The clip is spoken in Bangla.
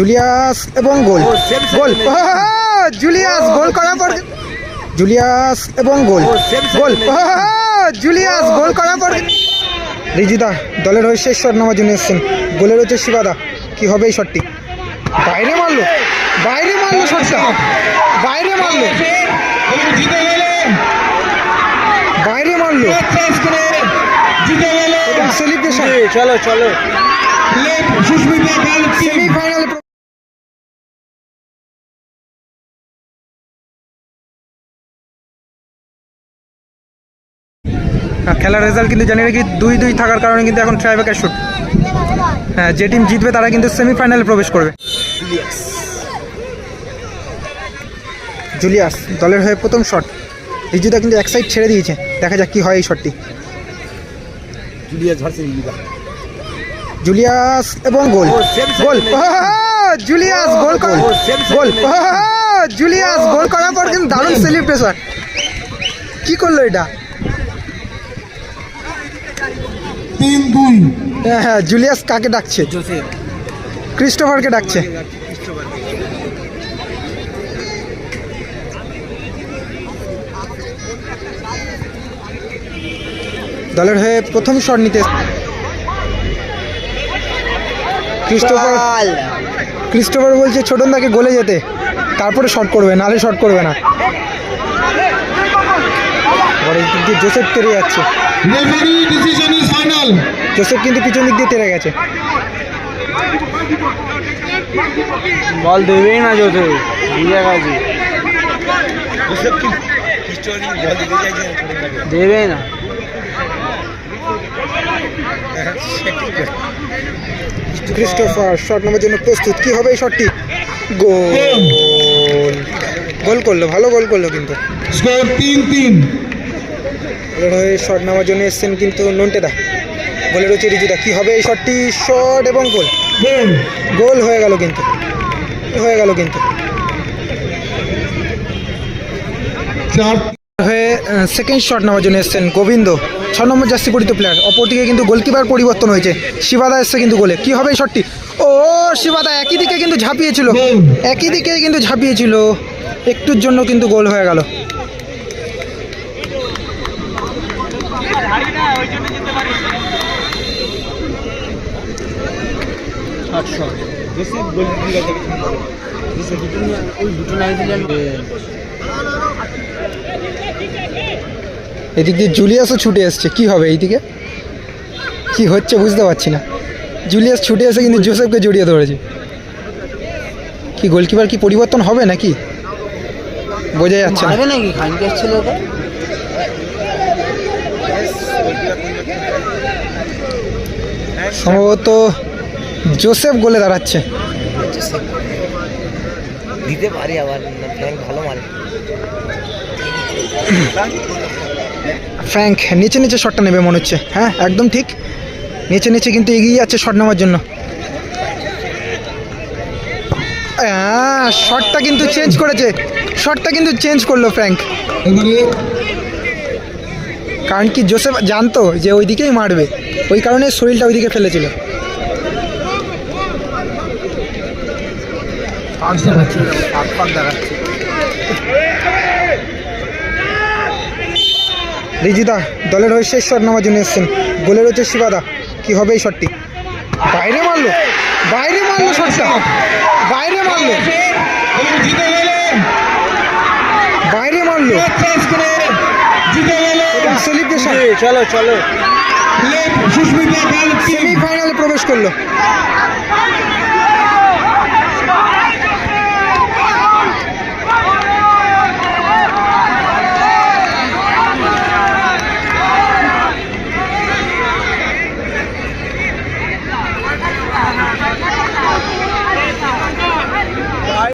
জুলিয়াস এবং গোল। গোল। জুলিয়াস গোল করার পর জুলিয়াস এবং গোল। গোল। জুলিয়াস গোল করার পর রিজিদা দলের হয়ে শেষ শট নামার জন্য এসছেন। গোলের হচ্ছে শিবাদা। কি হবে এই শটটি? বাইরে মারলো। বাইরে মারলো শটটা। বাইরে মারলো। বাইরে মারলো। সেলিব্রেশন। চলো চলো। সেমিফাইনালে খেলার রেজাল্ট কিন্তু জানি রাখি দুই দুই থাকার কারণে কিন্তু এখন ট্রাইব্যাকের শুট হ্যাঁ যে টিম জিতবে তারা কিন্তু সেমিফাইনালে প্রবেশ করবে। জুলিয়াস দলের হয়ে প্রথম শট রিজুদা কিন্তু এক সাইড ছেড়ে দিয়েছে। দেখা যাক কী হয় এই শটটি জুলিয়াস এবং গোল। গোল। জুলিয়াস গোল গোল। জুলিয়াস গোল করার পর কিন্তু দারুণ সেলিব্রেশন কি করল এটা? তিন দুই। হ্যাঁ হ্যাঁ জুলিয়াস কাকে ডাকছে? জোসেফ। ক্রিস্টোফারকে ডাকছে। দলের হয়ে প্রথম শট নিতে ক্রিস্টোফার ক্রিস্টোফার বলছে ছোটনদাকে গোলে যেতে। তারপরে শট করবে নালে শট করবে না। এবার এই দিক দিয়ে জোসেফ তেরে যাচ্ছে referee decision is final Joseph কিন্তু পিছন দিক দিয়ে তেরে গেছে। বল দেবেই না জোসেফ দিয়ে গেছে। দেবে না। ক্রিস্টোফার শট নেওয়ার জন্য প্রস্তুত। কি হবে এই শটটি? গোল। গোল করল ভালো গোল করল কিন্তু। স্কোর তিন তিন। এবার হয়ে শট নেওয়ার জন্য এসছেন কিন্তু নন্টেদা। গোলের হচ্ছে রিজুদা কি হবে এই শটটি? শট এবং গোল। গোল। গোল হয়ে গেল কিন্তু। হয়ে গেল কিন্তু। হয়ে সেকেন্ড শট নেওয়ার জন্য এসছেন গোবিন্দ। ছ নম্বর জার্সি পরিত প্লেয়ার অপরদিকে কিন্তু গোলকিপার পরিবর্তন হয়েছে। শিবাদা এসছে কিন্তু গোলে। কি হবে এই শটটি? ও শিবাদা একই দিকে কিন্তু ঝাঁপিয়েছিল। গোল। একই দিকে কিন্তু ঝাঁপিয়েছিল। একটুর জন্য কিন্তু গোল হয়ে গেল। আটশো। ওই দুটো নাই দিলেন এদিক দিয়ে জুলিয়াসও ছুটে এসছে। কি হবে এইদিকে? কি হচ্ছে বুঝতে পারছি না। জুলিয়াস ছুটে এসে কিন্তু জোসেফকে জড়িয়ে ধরেছে। কি গোলকিপার কি পরিবর্তন হবে নাকি? বোঝা যাচ্ছে না। নাকি? ছিল সম্ভবত জোসেফ গোলে দাঁড়াচ্ছে। দিতে পারি আবার ভালো মারে। ফ্র্যাঙ্ক নিচে নিচে শটটা নেবে মনে হচ্ছে। হ্যাঁ একদম ঠিক। নিচে নিচে কিন্তু এগিয়ে যাচ্ছে শট নেওয়ার জন্য। হ্যাঁ শটটা কিন্তু চেঞ্জ করেছে। শটটা কিন্তু চেঞ্জ করল ফ্র্যাঙ্ক। কারণ কি জোসেফ জানতো যে ওইদিকেই মারবে। ওই কারণে শরীরটা ওইদিকে ফেলেছিল। পাক দেখাচ্ছে পাক পাক দেখাচ্ছে রিজিদা দলের হয়ে শেষ শট নেওয়ার জন্য এসছেন। গোলের হচ্ছে শিবাদা। কি হবে এই শটটি? বাইরে মারলো। বাইরে মারলো শটটা। বাইরে মারলো। বাইরে মারলো। সেলিব্রেশন চলো চলো। সেমিফাইনালে প্রবেশ করল।